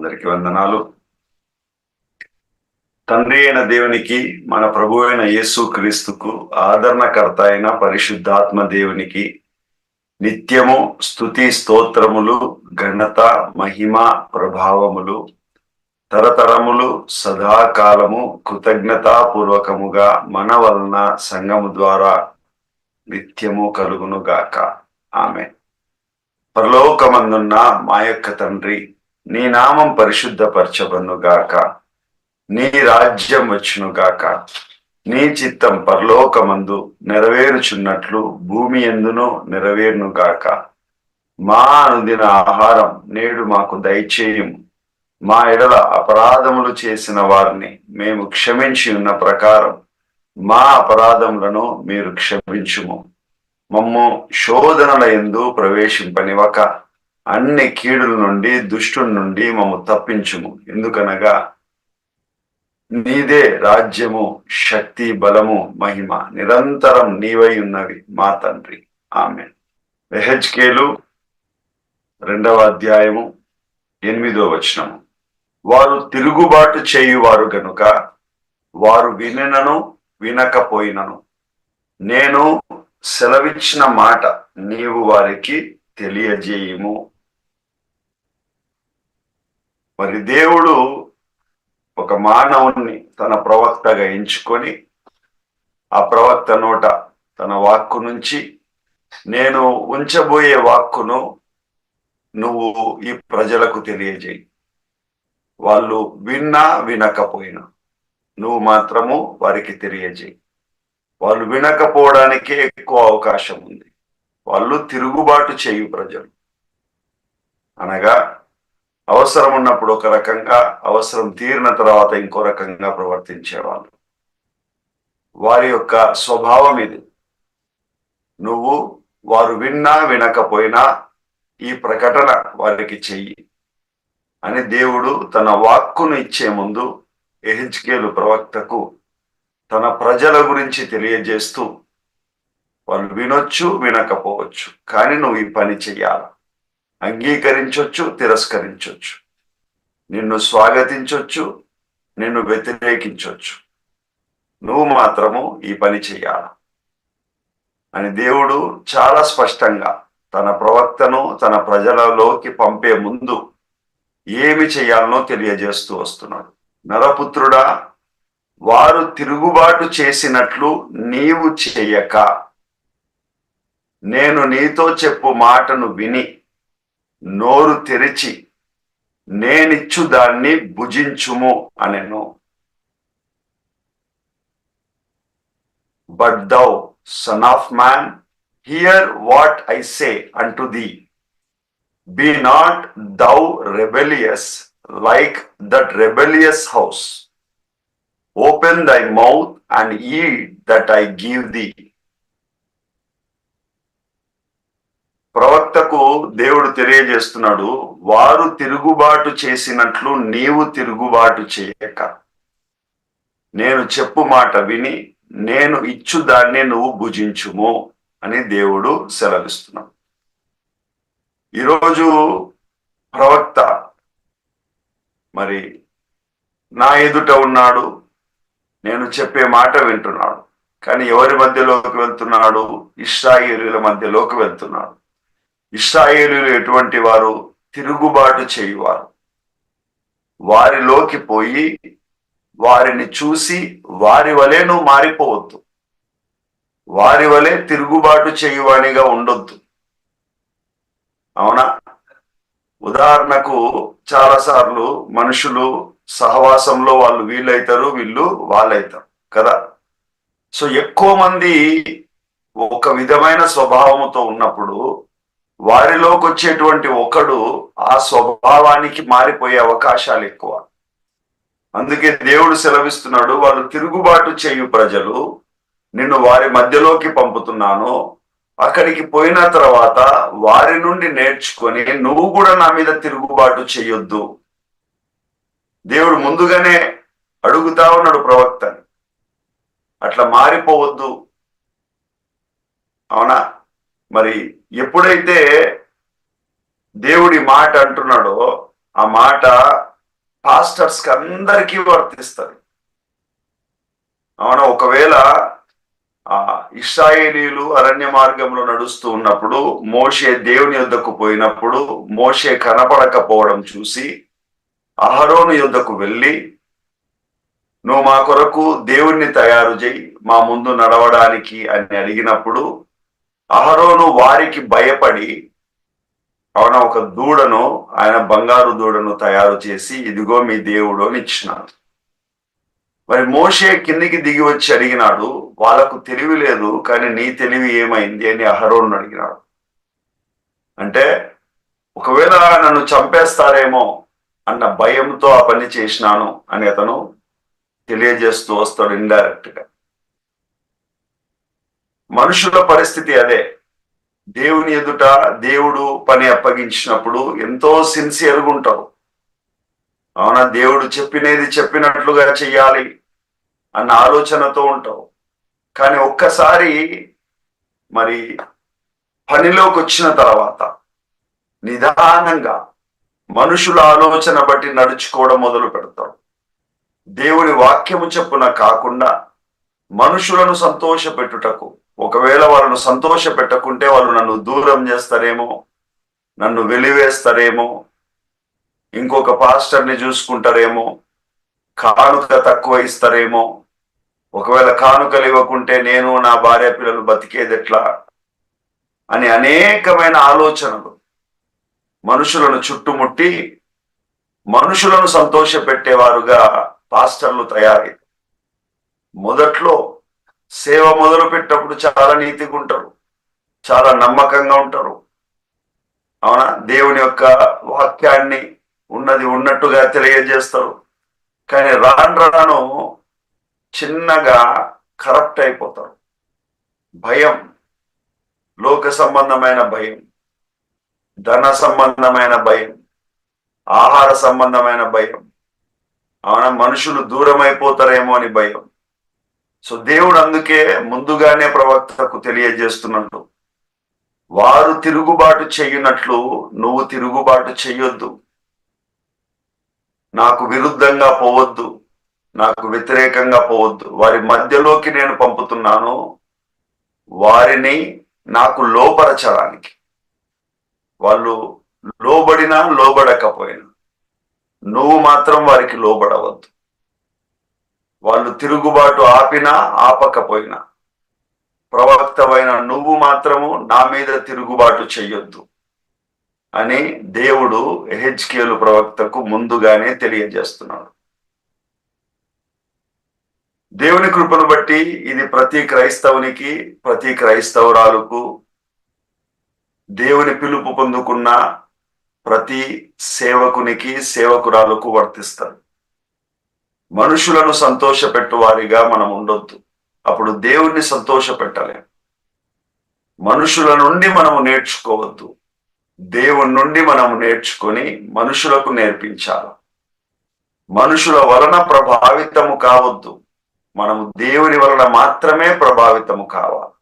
అందరికి వందనాలు. తండ్రి అయిన దేవునికి మన ప్రభు అయిన యేసు క్రీస్తుకు ఆదరణకర్త అయిన పరిశుద్ధాత్మ దేవునికి నిత్యము స్థుతి స్తోత్రములు ఘనత మహిమ ప్రభావములు తరతరములు సదాకాలము కృతజ్ఞతాపూర్వకముగా మన వలన సంఘము ద్వారా నిత్యము కలుగును గాక ఆమె పరలోకమందున్న మా యొక్క తండ్రి నీ నామం పరిశుద్ధపరచబనుగాక నీ రాజ్యం వచ్చునుగాక. నీ చిత్తం పరలోకమందు నెరవేరుచున్నట్లు భూమి ఎందునో నెరవేరును గాక మా అనుదిన ఆహారం నేడు మాకు దయచేయము. మా ఎడల అపరాధములు చేసిన వారిని మేము క్షమించి ఉన్న ప్రకారం మా అపరాధములను మీరు క్షమించుము. మమ్ము శోధనల ఎందు ప్రవేశింపనివక అన్ని కీడుల నుండి దుష్టుల నుండి మమ్ము తప్పించుము. ఎందుకనగా నీదే రాజ్యము శక్తి బలము మహిమ. నిరంతరం నీవై ఉన్నవి మా తండ్రి. ఆమె వెహెచ్కేలు రెండవ అధ్యాయము ఎనిమిదో వచనము. వారు తిరుగుబాటు చేయువారు గనుక వారు వినను వినకపోయినను. నేను సెలవిచ్చిన మాట నీవు వారికి తెలియజేయము. మరి దేవుడు ఒక మానవుణ్ణి తన ప్రవక్తగా ఎంచుకొని ఆ ప్రవక్త నోట తన వాక్కు నుంచి నేను ఉంచబోయే వాక్కును నువ్వు ఈ ప్రజలకు తెలియజేయి. వాళ్ళు విన్నా వినకపోయినా నువ్వు మాత్రము వారికి తెలియజేయి. వాళ్ళు వినకపోవడానికే ఎక్కువ అవకాశం ఉంది. వాళ్ళు తిరుగుబాటు చేయు ప్రజలు. అనగా అవసరం ఉన్నప్పుడు ఒక రకంగా అవసరం తీరిన తర్వాత ఇంకో రకంగా ప్రవర్తించేవాళ్ళు. వారి యొక్క స్వభావం ఇది. నువ్వు వారు విన్నా వినకపోయినా ఈ ప్రకటన వారికి చెయ్యి అని దేవుడు తన వాక్కును ఇచ్చే ముందు ఎహెచ్కేలు ప్రవక్తకు తన ప్రజల గురించి తెలియజేస్తూ వాళ్ళు వినొచ్చు వినకపోవచ్చు. కానీ నువ్వు ఈ పని చెయ్యాలి. అంగీకరించొచ్చు తిరస్కరించవచ్చు నిన్ను స్వాగతించవచ్చు నిన్ను వ్యతిరేకించొచ్చు. నువ్వు మాత్రము ఈ పని చెయ్యాల. అని దేవుడు చాలా స్పష్టంగా తన ప్రవక్తను తన ప్రజలలోకి పంపే ముందు ఏమి చేయాలనో తెలియజేస్తూ వస్తున్నాడు. నరపుత్రుడా వారు తిరుగుబాటు చేసినట్లు నీవు చెయ్యక. నేను నీతో చెప్పు మాటను విని నోరు తెరిచి నేనిచ్చు దాన్ని భుజించుము అనెను. But thou son of man hear what I say unto thee be not thou rebellious like that rebellious house open thy mouth and eat that I give thee ప్రవక్తకు దేవుడు తెలియజేస్తున్నాడు వారు తిరుగుబాటు చేసినట్లు నీవు తిరుగుబాటు చేయక. నేను చెప్పు మాట విని నేను ఇచ్చు దాన్ని నువ్వు భుజించుము అని దేవుడు సెలవిస్తున్నాడు. ఈరోజు ప్రవక్త మరి నా ఎదుట ఉన్నాడు నేను చెప్పే మాట వింటున్నాడు. కానీ ఎవరి మధ్యలోకి వెళ్తున్నాడు? ఇస్రాయేలీల మధ్యలోకి వెళ్తున్నాడు. ఇస్రాయేలీలు ఎటువంటి వారు తిరుగుబాటు చేయువారు? వారిలోకి పోయి వారిని చూసి వారి వలె నువ్వు మారిపోవద్దు. వారి వలె తిరుగుబాటు చేయువాణిగా ఉండొద్దు. అవునా? ఉదాహరణకు చాలాసార్లు మనుషులు సహవాసంలో వాళ్ళు వీళ్ళైతారు వీళ్ళు వాళ్ళైతారు కదా? సో ఎక్కువ మంది ఒక విధమైన స్వభావముతో ఉన్నప్పుడు వారిలోకి వచ్చేటువంటి ఒకడు ఆ స్వభావానికి మారిపోయే అవకాశాలు ఎక్కువ. అందుకే దేవుడు సెలవిస్తున్నాడు వాళ్ళు తిరుగుబాటు చేయు ప్రజలు నిన్ను వారి మధ్యలోకి పంపుతున్నాను. అక్కడికి పోయిన తర్వాత వారి నుండి నేర్చుకొని నువ్వు కూడా నా మీద తిరుగుబాటు చేయొద్దు. దేవుడు ముందుగానే అడుగుతా ఉన్నాడు ప్రవక్తని. అట్లా మారిపోవద్దు. అవునా? మరి ఎప్పుడైతే దేవుడి మాట అంటున్నాడో ఆ మాట పాస్టర్స్కి అందరికీ వర్తిస్తుంది. అవునా? ఒకవేళ ఆ ఇస్రాయేలీలు అరణ్య మార్గంలో నడుస్తూ ఉన్నప్పుడు మోషే దేవుని యుద్ధకు పోయినప్పుడు మోషే కనపడకపోవడం చూసి అహరోను యుద్ధకు వెళ్ళి నువ్వు మా కొరకు దేవుణ్ణి తయారు చేయి మా ముందు నడవడానికి అని అడిగినప్పుడు అహరోను వారికి భయపడి అవున ఒక దూడను ఆయన బంగారు దూడను తయారు చేసి ఇదిగో మీ దేవుడు అని ఇచ్చినాడు. మరి మోషే కిందికి దిగి వచ్చి అడిగినాడు వాళ్ళకు తెలివి లేదు కానీ నీ తెలివి ఏమైంది అని అహరోను అడిగినాడు. అంటే ఒకవేళ నన్ను చంపేస్తారేమో అన్న భయంతో ఆ పని చేసినాను అని అతను తెలియజేస్తూ వస్తాడు ఇండైరెక్ట్గా మనుషుల పరిస్థితి అదే. దేవుని ఎదుట దేవుడు పని అప్పగించినప్పుడు ఎంతో సిన్సియర్గా ఉంటారు అవునా? దేవుడు చెప్పినది చెప్పినట్లుగా చెయ్యాలి అన్న ఆలోచనతో ఉంటావు. కానీ ఒక్కసారి మరి పనిలోకి వచ్చిన తర్వాత నిదానంగా మనుషుల ఆలోచన బట్టి నడుచుకోవడం మొదలు పెడతాడు దేవుని వాక్యము చెప్పున కాకుండా మనుషులను సంతోష పెట్టుటకు ఒకవేళ వాళ్ళను సంతోష పెట్టకుంటే వాళ్ళు నన్ను దూరం చేస్తారేమో నన్ను వెలివేస్తారేమో ఇంకొక పాస్టర్ని చూసుకుంటారేమో కానుక తక్కువ ఇస్తారేమో ఒకవేళ కానుకలు ఇవ్వకుంటే నేను నా భార్య పిల్లలు బతికేది ఎట్లా అని అనేకమైన ఆలోచనలు మనుషులను చుట్టుముట్టి మనుషులను సంతోష పెట్టేవారుగా పాస్టర్లు తయారై మొదట్లో సేవ మొదలు పెట్టినప్పుడు చాలా నీతిగా ఉంటారు చాలా నమ్మకంగా ఉంటారు. అవునా? దేవుని యొక్క వాక్యాన్ని ఉన్నది ఉన్నట్టుగా తెలియజేస్తారు. కానీ రాను రాను చిన్నగా కరప్ట్ అయిపోతారు. భయం లోక సంబంధమైన భయం ధన సంబంధమైన భయం ఆహార సంబంధమైన భయం అవునా? మనుషులు దూరం అయిపోతారేమో అని భయం. సో దేవుడు అందుకే ముందుగానే ప్రవక్తకు తెలియజేస్తున్నట్టు వారు తిరుగుబాటు చెయ్యనట్లు నువ్వు తిరుగుబాటు చెయ్యొద్దు నాకు విరుద్ధంగా పోవద్దు. నాకు వ్యతిరేకంగా పోవద్దు. వారి మధ్యలోకి నేను పంపుతున్నాను. వారిని నాకు లోపరచడానికి. వాళ్ళు లోబడినా లోబడకపోయినా నువ్వు మాత్రం వారికి లోబడవద్దు. వాళ్ళు తిరుగుబాటు ఆపినా ఆపకపోయినా. ప్రవక్తమైన నువ్వు మాత్రము నా మీద తిరుగుబాటు చెయ్యొద్దు అని దేవుడు హెచ్కేలు ప్రవక్తకు ముందుగానే తెలియజేస్తున్నాడు. దేవుని కృపను బట్టి ఇది ప్రతి క్రైస్తవునికి ప్రతి క్రైస్తవురాలకు దేవుని పిలుపు పొందుకున్న ప్రతి సేవకునికి సేవకురాలకు వర్తిస్తారు మనుషులను సంతోషపెట్టువారిగా మనం ఉండొద్దు అప్పుడు దేవుణ్ణి సంతోషపెట్టలేం మనుషుల నుండి మనము నేర్చుకోవద్దు. దేవుని నుండి మనము నేర్చుకొని మనుషులకు నేర్పించాలి. మనుషుల వలన ప్రభావితము కావద్దు. మనము దేవుని వలన మాత్రమే ప్రభావితము కావాలి.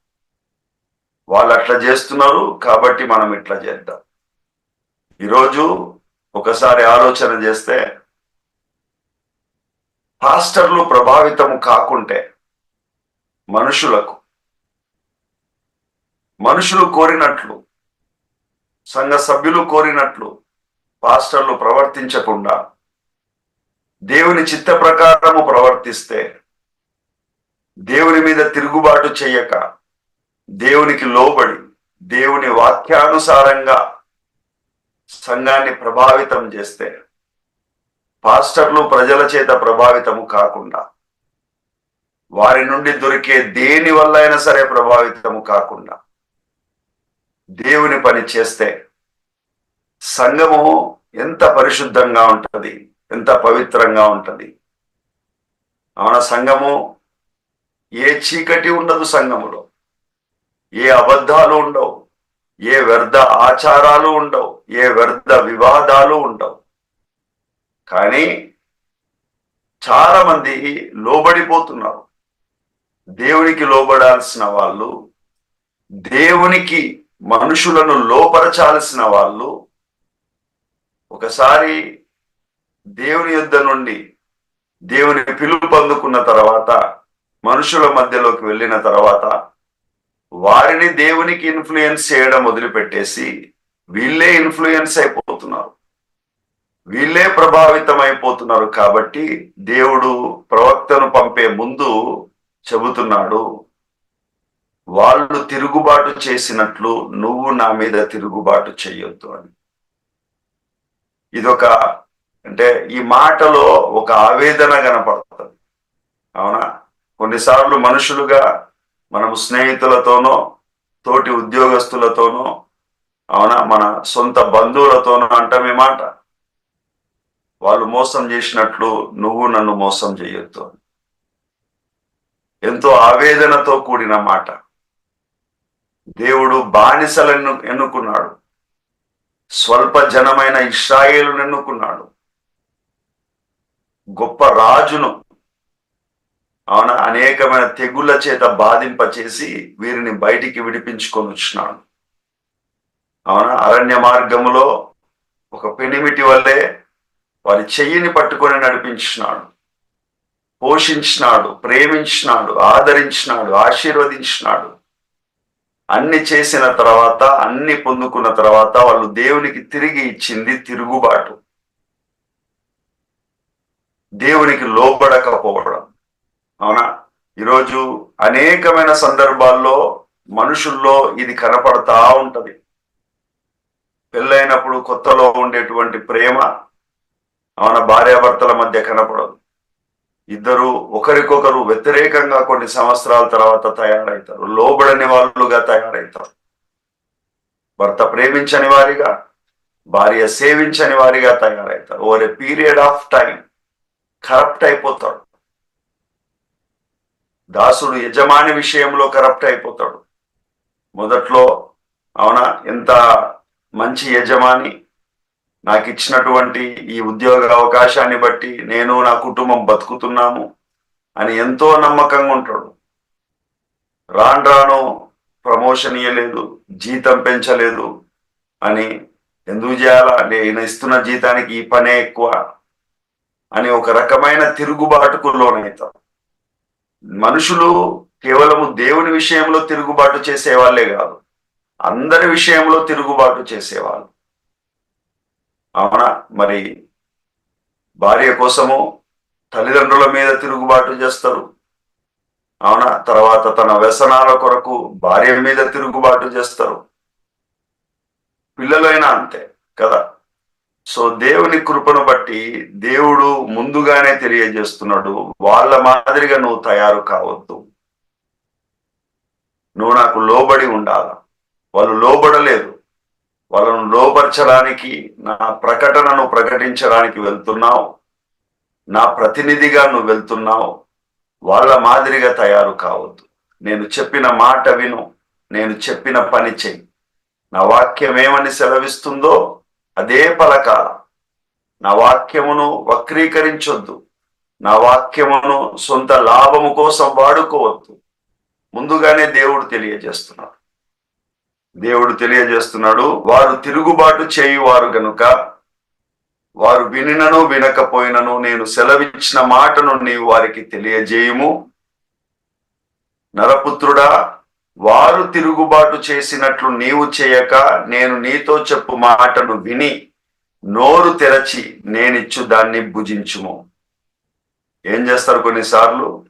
వాళ్ళు అట్లా చేస్తున్నారు కాబట్టి మనం ఇట్లా చేద్దాం. ఈరోజు ఒకసారి ఆలోచన చేస్తే పాస్టర్లు ప్రభావితము కాకుంటే మనుషులకు మనుషులు కోరినట్లు సంఘ సభ్యులు కోరినట్లు పాస్టర్లు ప్రవర్తించకుండా దేవుని చిత్త ప్రకారము ప్రవర్తిస్తే దేవుని మీద తిరుగుబాటు చేయక దేవునికి లోబడి దేవుని వాక్యానుసారంగా సంఘాన్ని ప్రభావితం చేస్తే పాస్టర్లు ప్రజల చేత ప్రభావితము కాకుండా వారి నుండి దొరికే దేని వల్ల అయినా సరే ప్రభావితము కాకుండా దేవుని పని చేస్తే సంఘము ఎంత పరిశుద్ధంగా ఉంటుంది ఎంత పవిత్రంగా ఉంటుంది. అవున సంఘము? ఏ చీకటి ఉండదు సంఘములో. ఏ అబద్ధాలు ఉండవు. ఏ వ్యర్థ ఆచారాలు ఉండవు. ఏ వ్యర్థ వివాదాలు ఉండవు. కానీ చాలా మంది లోబడిపోతున్నారు. దేవునికి లోబడాల్సిన వాళ్ళు దేవునికి మనుషులను లోపరచాల్సిన వాళ్ళు ఒకసారి దేవుని యుద్ధ నుండి దేవుని పిలుపు అందుకున్న తర్వాత మనుషుల మధ్యలోకి వెళ్ళిన తర్వాత వారిని దేవునికి ఇన్ఫ్లుయెన్స్ చేయడం వదిలిపెట్టేసి వీళ్ళే ఇన్ఫ్లుయెన్స్ అయిపోతున్నారు. వీళ్ళే ప్రభావితం అయిపోతున్నారు కాబట్టి దేవుడు ప్రవక్తను పంపే ముందు చెబుతున్నాడు వాళ్ళు తిరుగుబాటు చేసినట్లు నువ్వు నా మీద తిరుగుబాటు చెయ్యొద్దు అని. ఇదొక అంటే ఈ మాటలో ఒక ఆవేదన కనపడుతుంది. అవునా? కొన్నిసార్లు మనుషులుగా మనము స్నేహితులతోనో తోటి ఉద్యోగస్తులతోనో అవునా? మన సొంత బంధువులతోనో అంటామే మాట. వాళ్ళు మోసం చేసినట్లు నువ్వు నన్ను మోసం చేయొద్దు. ఎంతో ఆవేదనతో కూడిన మాట. దేవుడు బానిసలను ఎన్నుకున్నాడు. స్వల్ప జనమైన ఇస్రాయేలును ఎన్నుకున్నాడు. గొప్ప రాజును అవున అనేకమైన తెగుళ్ళ చేత బాధింపచేసి వీరిని బయటికి విడిపించుకొని వచ్చినాడు. అవునా అరణ్య మార్గములో ఒక పెనిమిటి వల్లే వారి చెయ్యిని పట్టుకొని నడిపించినాడు. పోషించినాడు ప్రేమించినాడు ఆదరించినాడు ఆశీర్వదించినాడు. అన్ని చేసిన తర్వాత అన్ని పొందుకున్న తర్వాత వాళ్ళు దేవునికి తిరిగి ఇచ్చింది తిరుగుబాటు. దేవునికి లోబడకపోవడం. అవునా? ఈరోజు అనేకమైన సందర్భాల్లో మనుషుల్లో ఇది కనపడతా ఉంటది. పెళ్ళైనప్పుడు కొత్తలో ఉండేటువంటి ప్రేమ ఆమె భార్యాభర్తల మధ్య కనపడదు. ఇద్దరు ఒకరికొకరు వ్యతిరేకంగా కొన్ని సంవత్సరాల తర్వాత తయారవుతారు. లోబడని వాళ్ళుగా తయారవుతారు. భర్త ప్రేమించని వారిగా భార్య సేవించని వారిగా తయారవుతారు. Over a period of time corrupt అయిపోతాడు. దాసుడు యజమాని విషయంలో కరప్ట్ అయిపోతాడు. మొదట్లో అవునా? ఎంత మంచి యజమాని నాకు ఇచ్చినటువంటి ఈ ఉద్యోగ అవకాశాన్ని బట్టి నేను నా కుటుంబం బతుకుతున్నాము అని ఎంతో నమ్మకంగా ఉంటాడు. రాను రాను ప్రమోషన్ ఇవ్వలేదు జీతం పెంచలేదు అని ఎందుకు చేయాలా? నేను ఇస్తున్న జీతానికి ఈ పనే ఎక్కువ అని ఒక రకమైన తిరుగుబాటుకు లోనవుతారు మనుషులు కేవలము దేవుని విషయంలో తిరుగుబాటు చేసేవాళ్ళే కాదు అందరి విషయంలో తిరుగుబాటు చేసేవాళ్ళు. అవునా? మరి భార్య కోసము తల్లిదండ్రుల మీద తిరుగుబాటు చేస్తారు. అవునా? తర్వాత తన వ్యసనాల కొరకు భార్య మీద తిరుగుబాటు చేస్తారు. పిల్లలైనా అంతే కదా? సో దేవుని కృపను బట్టి దేవుడు ముందుగానే తెలియజేస్తున్నాడు వాళ్ళ మాదిరిగా నువ్వు తయారు కావద్దు. నువ్వు నాకు లోబడి ఉండాల? వాళ్ళు లోబడలేదు. వాళ్ళను లోపరచడానికి నా ప్రకటనను ప్రకటించడానికి వెళ్తున్నావు. నా ప్రతినిధిగా నువ్వు వెళ్తున్నావు. వాళ్ళ మాదిరిగా తయారు కావద్దు. నేను చెప్పిన మాట విను. నేను చెప్పిన పని చెయ్యి. నా వాక్యం ఏమని సెలవిస్తుందో అదే పలకాల నా వాక్యమును వక్రీకరించొద్దు. నా వాక్యమును సొంత లాభము కోసం వాడుకోవద్దు. ముందుగానే దేవుడు తెలియజేస్తున్నాడు. దేవుడు తెలియజేస్తున్నాడు వారు తిరుగుబాటు చేయువారు గనుక వారు వినినను వినకపోయినను నేను సెలవిచ్చిన మాటను నీవు వారికి తెలియజేయము. నరపుత్రుడా వారు తిరుగుబాటు చేసినట్లు నీవు చేయక నేను నీతో చెప్పు మాటను విని నోరు తెరచి నేనిచ్చు దాన్ని భుజించుము. ఏం చేస్తారు కొన్నిసార్లు?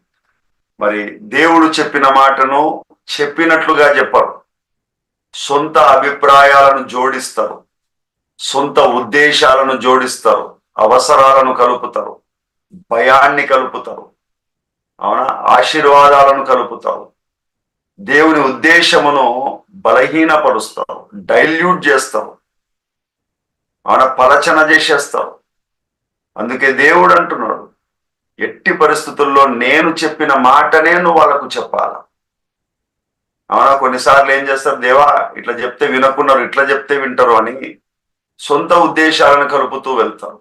మరి దేవుడు చెప్పిన మాటను చెప్పినట్లుగా చెప్పరు. సొంత అభిప్రాయాలను జోడిస్తారు. సొంత ఉద్దేశాలను జోడిస్తారు. అవసరాలను కలుపుతారు. భయాన్ని కలుపుతారు. అవునా? ఆశీర్వాదాలను కలుపుతారు. దేవుని ఉద్దేశమును బలహీనపరుస్తారు. డైల్యూట్ చేస్తారు. ఆయన పలచన చేసేస్తారు. అందుకే దేవుడు అంటున్నాడు ఎట్టి పరిస్థితుల్లో నేను చెప్పిన మాటనే నువ్వు వాళ్ళకు చెప్పాలా? అవునా? కొన్నిసార్లు ఏం చేస్తారు? దేవా ఇట్లా చెప్తే వినకున్నారు ఇట్లా చెప్తే వింటారు అని సొంత ఉద్దేశాలను కలుపుతూ వెళ్తారు.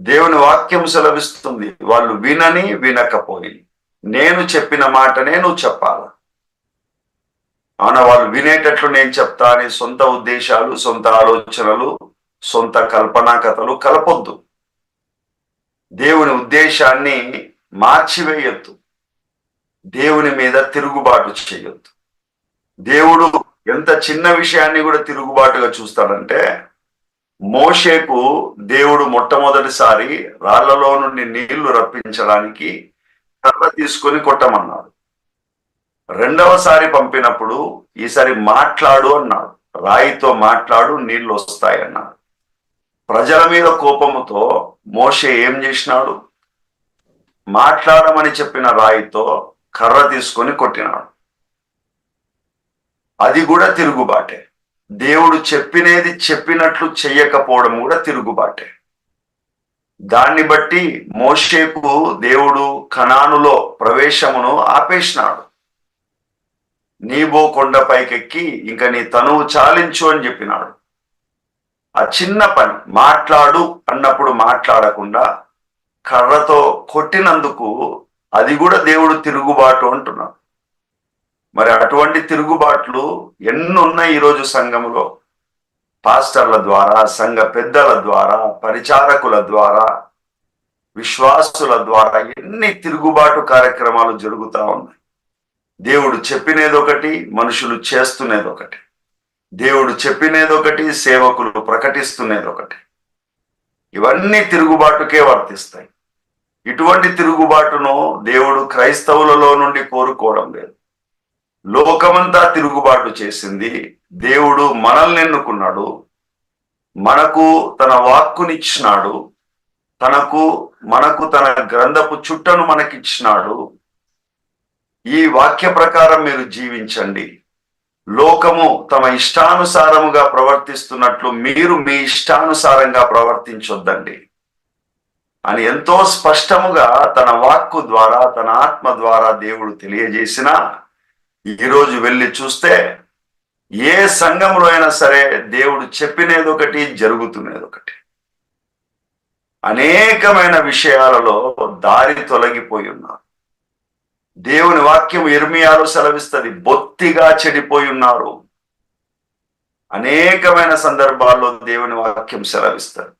దేవుని వాక్యం సెలవిస్తుంది వాళ్ళు వినని వినకపోయి నేను చెప్పిన మాటనే నువ్వు చెప్పాల? అవునా? వాళ్ళు వినేటట్లు నేను చెప్తా అని సొంత ఉద్దేశాలు సొంత ఆలోచనలు సొంత కల్పనా కథలు కలపొద్దు. దేవుని ఉద్దేశాన్ని మార్చివేయొద్దు. దేవుని మీద తిరుగుబాటు చేయొద్దు. దేవుడు ఎంత చిన్న విషయాన్ని కూడా తిరుగుబాటుగా చూస్తాడంటే మోషేకు దేవుడు మొట్టమొదటిసారి రాళ్ళలో నుండి నీళ్ళు రప్పించడానికి కర్ర తీసుకొని కొట్టమన్నాడు. రెండవసారి పంపినప్పుడు ఈసారి మాట్లాడు అన్నాడు. రాయితో మాట్లాడు నీళ్ళు వస్తాయన్నాడు ప్రజల మీద కోపముతో మోషే ఏం చేసినాడు? మాట్లాడమని చెప్పిన రాయితో కర్ర తీసుకొని కొట్టినాడు. అది కూడా తిరుగుబాటే. దేవుడు చెప్పినేది చెప్పినట్లు చెయ్యకపోవడం కూడా తిరుగుబాటే. దాన్ని బట్టి మోషేకు దేవుడు కనానులో ప్రవేశమును ఆపేసినాడు. నీబో కొండ పైకెక్కి ఇంకా నీ తనువు చాలించు అని చెప్పినాడు. ఆ చిన్న పని మాట్లాడు అన్నప్పుడు మాట్లాడకుండా కర్రతో కొట్టినందుకు అది కూడా దేవుడు తిరుగుబాటు అంటున్నాడు. మరి అటువంటి తిరుగుబాట్లు ఎన్నున్నాయి ఈరోజు సంఘంలో పాస్టర్ల ద్వారా సంఘ పెద్దల ద్వారా పరిచారకుల ద్వారా విశ్వాసుల ద్వారా ఎన్ని తిరుగుబాటు కార్యక్రమాలు జరుగుతూ ఉన్నాయి? దేవుడు చెప్పినేదొకటి మనుషులు చేస్తున్నదొకటి దేవుడు చెప్పినేదొకటి సేవకులు ప్రకటిస్తున్నదొకటి ఇవన్నీ తిరుగుబాటుకే వర్తిస్తాయి. ఇటువంటి తిరుగుబాటును దేవుడు క్రైస్తవులలో నుండి కోరుకోవడం లేదు. లోకమంతా తిరుగుబాటు చేసింది. దేవుడు మనల్ని ఎన్నుకున్నాడు. మనకు తన వాక్కునిచ్చినాడు. తనకు మనకు తన గ్రంథపు చుట్టను మనకిచ్చినాడు. ఈ వాక్య ప్రకారం మీరు జీవించండి. లోకము తమ ఇష్టానుసారముగా ప్రవర్తిస్తున్నట్లు మీరు మీ ఇష్టానుసారంగా ప్రవర్తించొద్దండి. అని ఎంతో స్పష్టముగా తన వాక్కు ద్వారా తన ఆత్మ ద్వారా దేవుడు తెలియజేసిన ఈరోజు వెళ్ళి చూస్తే ఏ సంఘంలో అయినా సరే దేవుడు చెప్పినేది ఒకటి జరుగుతున్నది ఒకటి అనేకమైన విషయాలలో దారి తొలగిపోయి ఉన్నారు. దేవుని వాక్యం ఇర్మియాలు సెలవిస్తుంది బొత్తిగా చెడిపోయి ఉన్నారు. అనేకమైన సందర్భాల్లో దేవుని వాక్యం సెలవిస్తారు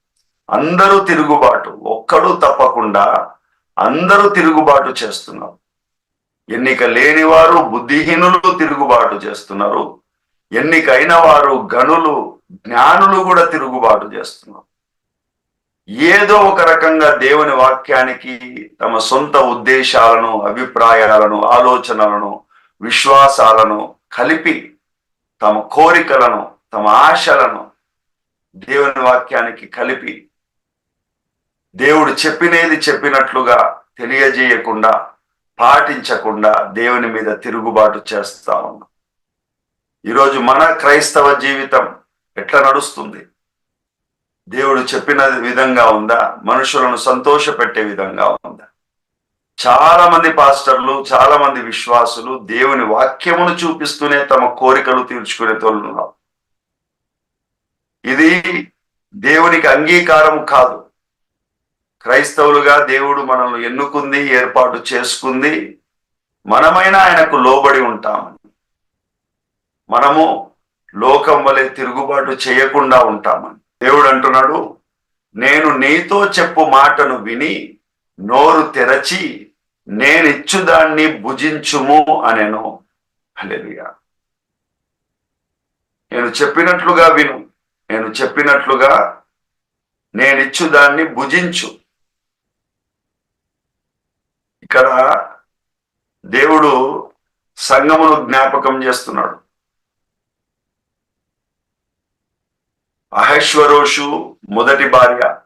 అందరూ తిరుగుబాటు ఒక్కడు తప్పకుండా అందరూ తిరుగుబాటు చేస్తున్నారు. ఎన్నిక లేని వారు బుద్ధిహీనులు తిరుగుబాటు చేస్తున్నారు. ఎన్నికైన వారు గనులు జ్ఞానులు కూడా తిరుగుబాటు చేస్తున్నారు. ఏదో ఒక రకంగా దేవుని వాక్యానికి తమ సొంత ఉద్దేశాలను అభిప్రాయాలను ఆలోచనలను విశ్వాసాలను కలిపి తమ కోరికలను తమ ఆశలను దేవుని వాక్యానికి కలిపి దేవుడు చెప్పినేది చెప్పినట్లుగా తెలియజేయకుండా పాటించకుండా దేవుని మీద తిరుగుబాటు చేస్తా ఉన్నాం. ఈరోజు మన క్రైస్తవ జీవితం ఎట్లా నడుస్తుంది? దేవుడు చెప్పిన విధంగా ఉందా? మనుషులను సంతోషపెట్టే విధంగా ఉందా? చాలా మంది పాస్టర్లు చాలా మంది విశ్వాసులు దేవుని వాక్యమును చూపిస్తూనే తమ కోరికలు తీర్చుకునే తోలున్నారు ఇది దేవునికి అంగీకారం కాదు. క్రైస్తవులుగా దేవుడు మనల్ని ఎన్నుకుంది ఏర్పాటు చేసుకుంది. మనమైనా ఆయనకు లోబడి ఉంటామని మనము లోకం వలె తిరుగుబాటు చేయకుండా ఉంటామని దేవుడు అంటున్నాడు నేను నీతో చెప్పు మాటను విని నోరు తెరచి నేనిచ్చు దాన్ని భుజించుము అనెను. హల్లెలూయా. నేను చెప్పినట్లుగా విను నేను చెప్పినట్లుగా నేనిచ్చు దాన్ని భుజించు. ఇక్కడ దేవుడు సంగమును జ్ఞాపకం చేస్తున్నాడు. అహేశ్వరోషు మొదటి భార్య.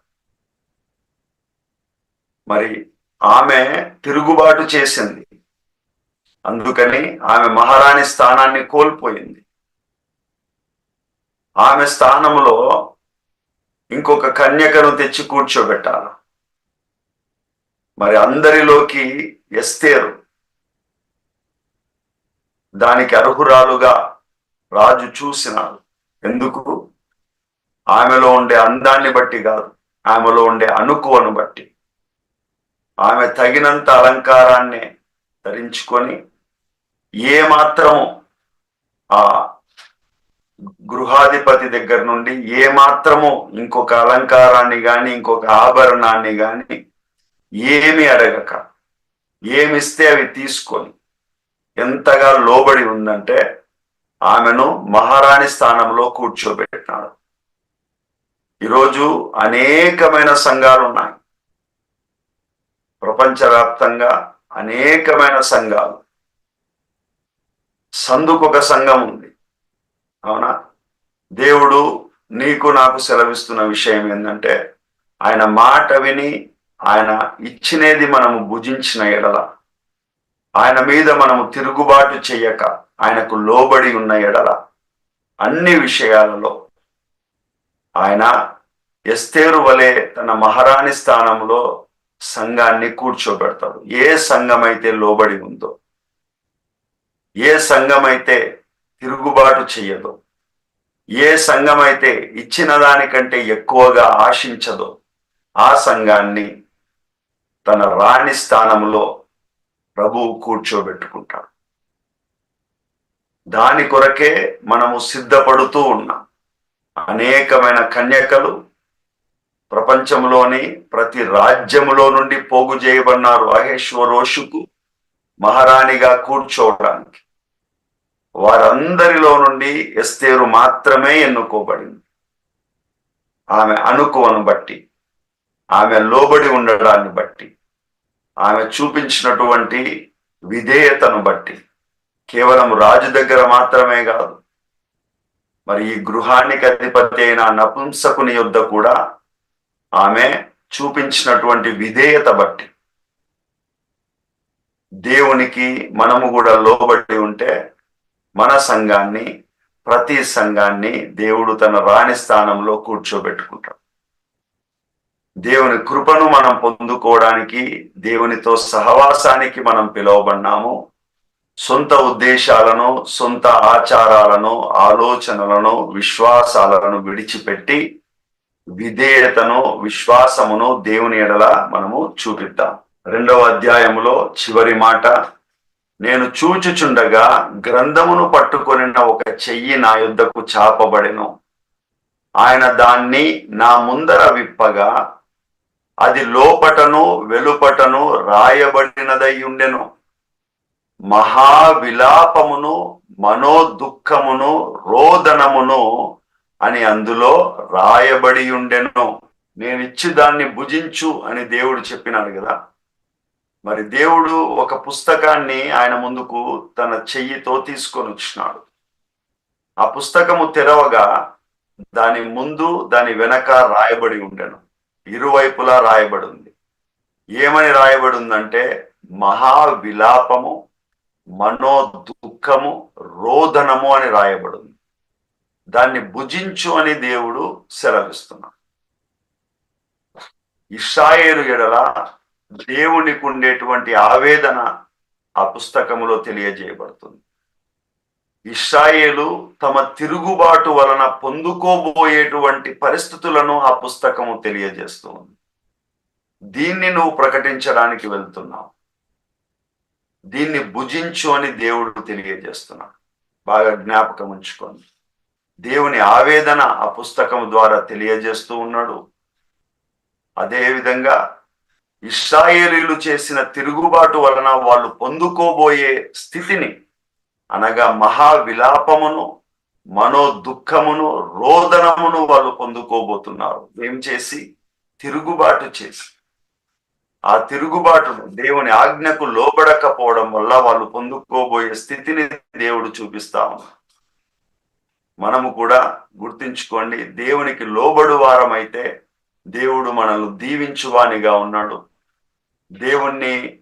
మరి ఆమె తిరుగుబాటు చేసింది. అందుకని ఆమె మహారాణి స్థానాన్ని కోల్పోయింది. ఆమె స్థానంలో ఇంకొక కన్యకను తెచ్చి కూర్చోబెట్టాలి. మరి అందరిలోకి ఎస్తేరు. దానికి అర్హురాలుగా రాజు చూసినాడు. ఎందుకు? ఆమెలో ఉండే అందాన్ని బట్టి కాదు ఆమెలో ఉండే అనుకువను బట్టి. ఆమె తగినంత అలంకారాన్ని ధరించుకొని ఏ మాత్రం ఆ గృహాధిపతి దగ్గర నుండి ఏ మాత్రము ఇంకొక అలంకారాన్ని కానీ ఇంకొక ఆభరణాన్ని కానీ ఏమి అడగక ఏమిస్తే అవి తీసుకొని ఎంతగా లోబడి ఉందంటే ఆమెను మహారాణి స్థానంలో కూర్చోబెట్టినాడు. ఈరోజు అనేకమైన సంఘాలు ఉన్నాయి. ప్రపంచవ్యాప్తంగా అనేకమైన సంఘాలు. సందుకు ఒక సంఘం ఉంది. అవునా? దేవుడు నీకు నాకు సెలవిస్తున్న విషయం ఏంటంటే ఆయన మాట విని ఆయన ఇచ్చినది మనము భుజించిన ఎడల. ఆయన మీద మనము తిరుగుబాటు చెయ్యక ఆయనకు లోబడి ఉన్న ఎడల. అన్ని విషయాలలో ఆయన ఎస్తేరు వలె తన మహారాణి స్థానంలో సంఘాన్ని కూర్చోబెడతాడు. ఏ సంఘం అయితే లోబడి ఉందో ఏ సంఘం అయితే తిరుగుబాటు చెయ్యదో ఏ సంఘం అయితే ఇచ్చిన దానికంటే ఎక్కువగా ఆశించదో ఆ సంఘాన్ని తన రాణి స్థానంలో ప్రభువు కూర్చోబెట్టుకుంటాడు. దాని కొరకే మనము సిద్ధపడుతూ ఉన్నాం. అనేకమైన కన్యకలు ప్రపంచంలోని ప్రతి రాజ్యములో నుండి పోగు చేయబడినారు అహేశ్వరోషుకు మహారాణిగా కూర్చోవడానికి. వారందరిలో నుండి ఎస్తేరు మాత్రమే ఎన్నుకోబడింది. ఆమె అనుకువను బట్టి ఆమె లోబడి ఉండడాన్ని బట్టి ఆమె చూపించినటువంటి విధేయతను బట్టి కేవలం రాజు దగ్గర మాత్రమే కాదు మరి ఈ గృహానికి అధిపతి అయిన నపుంసకుని యొద్ద కూడా ఆమె చూపించినటువంటి విధేయత బట్టి దేవునికి మనము కూడా లోబడి ఉంటే మన సంఘాన్ని ప్రతి సంఘాన్ని దేవుడు తన రాణి స్థానంలో కూర్చోబెట్టుకుంటాడు. దేవుని కృపను మనం పొందుకోవడానికి దేవునితో సహవాసానికి మనం పిలువబడినాము. సొంత ఉద్దేశాలను సొంత ఆచారాలను ఆలోచనలను విశ్వాసాలను విడిచిపెట్టి విధేయతను విశ్వాసమును దేవుని ఎడల మనము చూపిద్దాం. రెండవ అధ్యాయములో చివరి మాట నేను చూచుచుండగా గ్రంథమును పట్టుకొనిన ఒక చెయ్యి నా యుద్ధకు చాపబడెను. ఆయన దాన్ని నా ముందర విప్పగా అది లోపటను వెలుపటను రాయబడినదై ఉండెను. మహావిలాపమును మనోదుఖమును రోదనమును అని అందులో రాయబడి ఉండెను. నేనిచ్చి దాన్ని భుజించు అని దేవుడు చెప్పినాడు కదా. మరి దేవుడు ఒక పుస్తకాన్ని ఆయన ముందుకు తన చెయ్యితో తీసుకొని వచ్చినాడు. ఆ పుస్తకము తెరవగా దాని ముందు దాని వెనక రాయబడి ఉండెను. ఇరువైపులా రాయబడి ఉంది ఏమని రాయబడిందంటే ఉందంటే మహా విలాపము మనో దుఃఖము రోదనము అని రాయబడి ఉంది దాన్ని భుజించు అని దేవుడు సెలవిస్తున్నాడు. ఇషాయేలు ఎడల దేవునికి ఉండేటువంటి ఆవేదన ఆ పుస్తకములో తెలియజేయబడుతుంది. ఇషాయేలు తమ తిరుగుబాటు వలన పొందుకోబోయేటువంటి పరిస్థితులను ఆ పుస్తకము తెలియజేస్తూ ఉంది దీన్ని నువ్వు ప్రకటించడానికి వెళ్తున్నావు. దీన్ని భుజించు అని దేవుడు తెలియజేస్తున్నాడు. బాగా జ్ఞాపకం ఉంచుకోండి. దేవుని ఆవేదన ఆ పుస్తకం ద్వారా తెలియజేస్తూ ఉన్నాడు. అదేవిధంగా ఇస్రాయేలీలు చేసిన తిరుగుబాటు వలన వాళ్ళు పొందుకోబోయే స్థితిని అనగా మహా విలాపమును మనో దుఃఖమును రోదనమును వాళ్ళు పొందుకోబోతున్నారు. ఏం చేసి? తిరుగుబాటు చేసి. ఆ తిరుగుబాటును దేవుని ఆజ్ఞకు లోబడకపోవడం వల్ల వాళ్ళు పొందుకోబోయే స్థితిని దేవుడు చూపిస్తా మనము కూడా గుర్తించుకోండి దేవునికి లోబడు వారమైతే దేవుడు మనల్ని దీవించువానిగా ఉన్నాడు. దేవుణ్ణి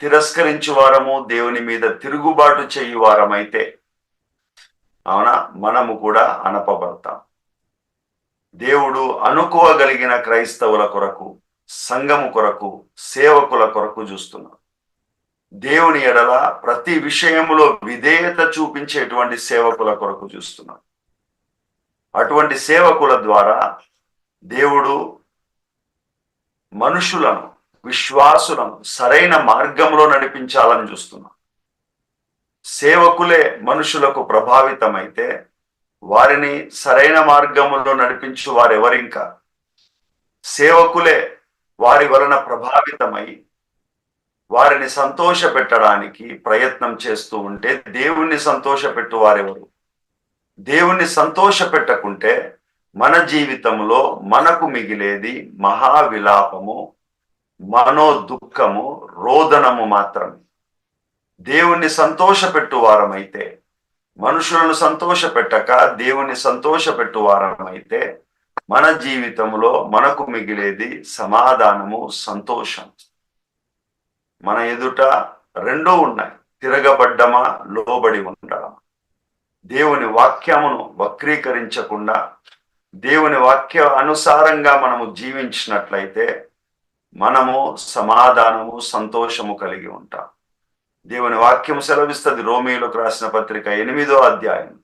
తిరస్కరించు వారము దేవుని మీద తిరుగుబాటు చేయు వారమైతే అవునా? మనము కూడా అనపబడతాం. దేవుడు అనుకోగలిగిన క్రైస్తవుల కొరకు సంఘము కొరకు సేవకుల కొరకు చూస్తున్నాడు దేవుని ఎడల ప్రతి విషయంలో విధేయత చూపించేటువంటి సేవకుల కొరకు చూస్తున్నాడు అటువంటి సేవకుల ద్వారా దేవుడు మనుషులను విశ్వాసులను సరైన మార్గంలో నడిపించాలని చూస్తున్నాం. సేవకులే మనుషులకు ప్రభావితమైతే వారిని సరైన మార్గంలో నడిపించు వారెవరింకా? సేవకులే వారి వలన ప్రభావితమై వారిని సంతోష పెట్టడానికి ప్రయత్నం చేస్తూ ఉంటే దేవుణ్ణి సంతోష పెట్టు వారెవరు? దేవుణ్ణి సంతోష పెట్టకుంటే మన జీవితంలో మనకు మిగిలేది మహావిలాపము మనో దుఃఖము రోదనము మాత్రమే. దేవుణ్ణి సంతోష పెట్టు వారమైతే మనుషులను సంతోష పెట్టక దేవుణ్ణి సంతోషపెట్టు వారమైతే మన జీవితంలో మనకు మిగిలేది సమాధానము సంతోషం. మన ఎదుట రెండూ ఉన్నాయి. తిరగబడ్డమా లోబడి ఉండడం దేవుని వాక్యమును వక్రీకరించకుండా దేవుని వాక్య అనుసారంగా మనము జీవించినట్లయితే మనము సమాధానము సంతోషము కలిగి ఉంటాం. దేవుని వాక్యం సెలవిస్తుంది రోమిలకు రాసిన పత్రిక ఎనిమిదో అధ్యాయం.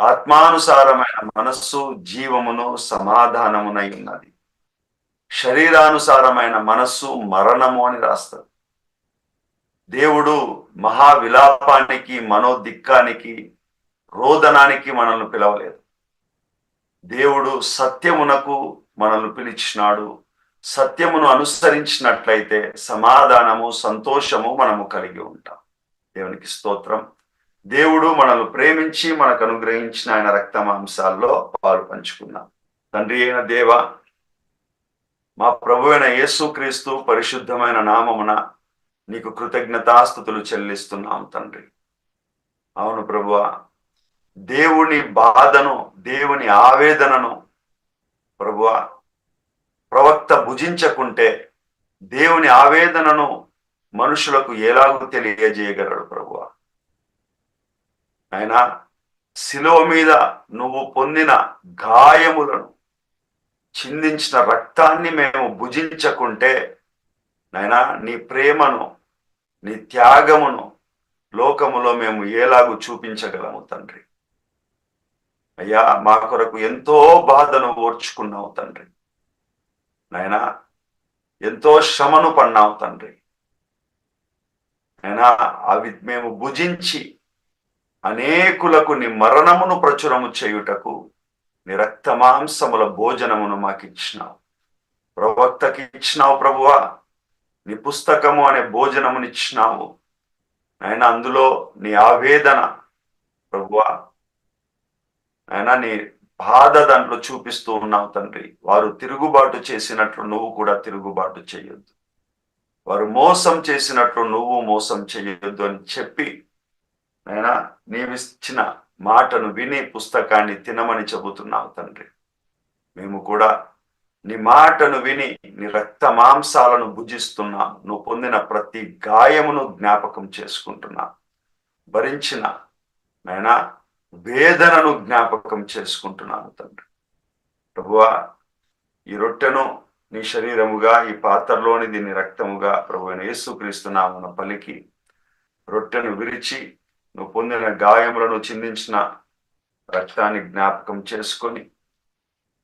ఆత్మానుసారమైన మనస్సు జీవమును సమాధానమునై ఉన్నది. శరీరానుసారమైన మనస్సు మరణము అని రాస్తారు దేవుడు మహావిలాపానికి మనోదిక్కానికి రోదనానికి మనల్ని పిలవలేదు. దేవుడు సత్యమునకు మనల్ని పిలిచినాడు. సత్యమును అనుసరించినట్లయితే సమాధానము సంతోషము మనము కలిగి ఉంటాం. దేవునికి స్తోత్రం. దేవుడు మనల్ని ప్రేమించి మనకు అనుగ్రహించిన ఆయన రక్తమాంసాల్లో పాలు పంచుకున్నాం. తండ్రి అయిన దేవ మా ప్రభు అయిన యేసుక్రీస్తు పరిశుద్ధమైన నామమున నీకు కృతజ్ఞతాస్థుతులు చెల్లిస్తున్నాం తండ్రి. అవును ప్రభువ దేవుని బాధను దేవుని ఆవేదనను ప్రభువ ప్రవక్త భుజించకుంటే దేవుని ఆవేదనను మనుషులకు ఎలాగూ తెలియజేయగలడు ప్రభువ? ఆయన శిలువ మీద నువ్వు పొందిన గాయములను చిందించిన రక్తాన్ని మేము భుజించకుంటే నాయనా నీ ప్రేమను నీ త్యాగమును లోకములో మేము ఏలాగు చూపించగలము తండ్రి. అయ్యా మా కొరకు ఎంతో బాధను ఓర్చుకున్నావు తండ్రి. అయినా ఎంతో శ్రమను పన్నావు తండ్రి. అయినా అవి మేము భుజించి అనేకులకు నీ మరణమును ప్రచురము చేయుటకు నీ రక్తమాంసముల భోజనమును మాకు ఇచ్చినావు ప్రవక్తకి ఇచ్చినావు ప్రభువా నీ పుస్తకము అనే భోజనమునిచ్చినావు ఆయన అందులో నీ ఆవేదన ప్రభువా ఆయన నీ బాధ దాంట్లో చూపిస్తూ ఉన్నావు తండ్రి. వారు తిరుగుబాటు చేసినట్లు నువ్వు కూడా తిరుగుబాటు చేయొద్దు. వారు మోసం చేసినట్లు నువ్వు మోసం చేయొద్దు అని చెప్పి నైనా నీవిచ్చిన మాటను విని పుస్తకాన్ని తినమని చెబుతున్నావు తండ్రి. మేము కూడా నీ మాటను విని నీ రక్త మాంసాలను భుజిస్తున్నాం. నువ్వు పొందిన ప్రతి గాయమును జ్ఞాపకం చేసుకుంటున్నా. భరించిన నైనా వేదనను జ్ఞాపకం చేసుకుంటున్నాను తండ్రి. ప్రభువా ఈ రొట్టెను నీ శరీరముగా ఈ పాత్రలోని దీని రక్తముగా ప్రభు యేసుక్రీస్తున్నామున పలికి రొట్టెను విరిచి నువ్వు పొందిన గాయములను చిందించిన రక్తాన్ని జ్ఞాపకం చేసుకొని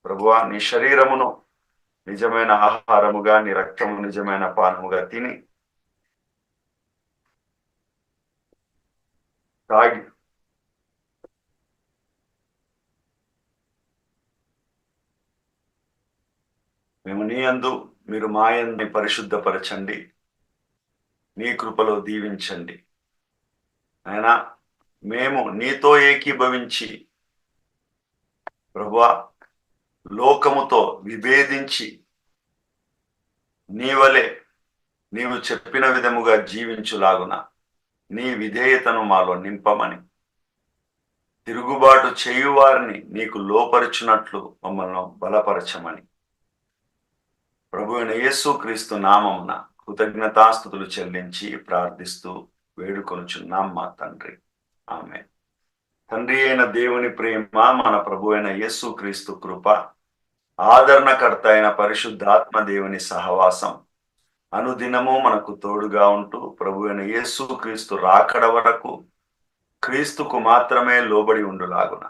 ప్రభువా నీ శరీరమును నిజమైన ఆహారముగా నీ రక్తము నిజమైన పానముగా తిని తాగి మేము నీ అందు మీరు మాయన్ని పరిశుద్ధపరచండి. నీ కృపలో దీవించండి. ఆయన మేము నీతో ఏకీభవించి ప్రభా లోకముతో విభేదించి నీవలే నీవు చెప్పిన విధముగా జీవించులాగున నీ విధేయతను మాలో నింపమని తిరుగుబాటు చేయువారిని నీకు లోపరుచున్నట్లు మమ్మల్ని బలపరచమని ప్రభు అయిన యేసు క్రీస్తు నామమున కృతజ్ఞతాస్థుతులు చెల్లించి ప్రార్థిస్తూ వేడుకొనుచున్నాం మా తండ్రి. ఆమె తండ్రి అయిన దేవుని ప్రేమ మన ప్రభు అయిన యేసు క్రీస్తు కృప ఆదరణకర్త అయిన పరిశుద్ధాత్మ దేవుని సహవాసం అనుదినము మనకు తోడుగా ఉంటూ ప్రభు అయిన యేసు క్రీస్తు రాకడ వరకు క్రీస్తుకు మాత్రమే లోబడి ఉండులాగున.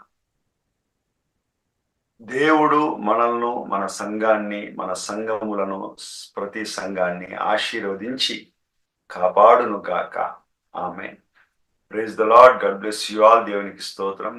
దేవుడు మనల్ని మన సంఘాన్ని మన సంఘములను ప్రతి సంఘాన్ని ఆశీర్వదించి కాపాడును గాక. ఆమె praise the Lord God bless you all దేవునికి స్తోత్రం.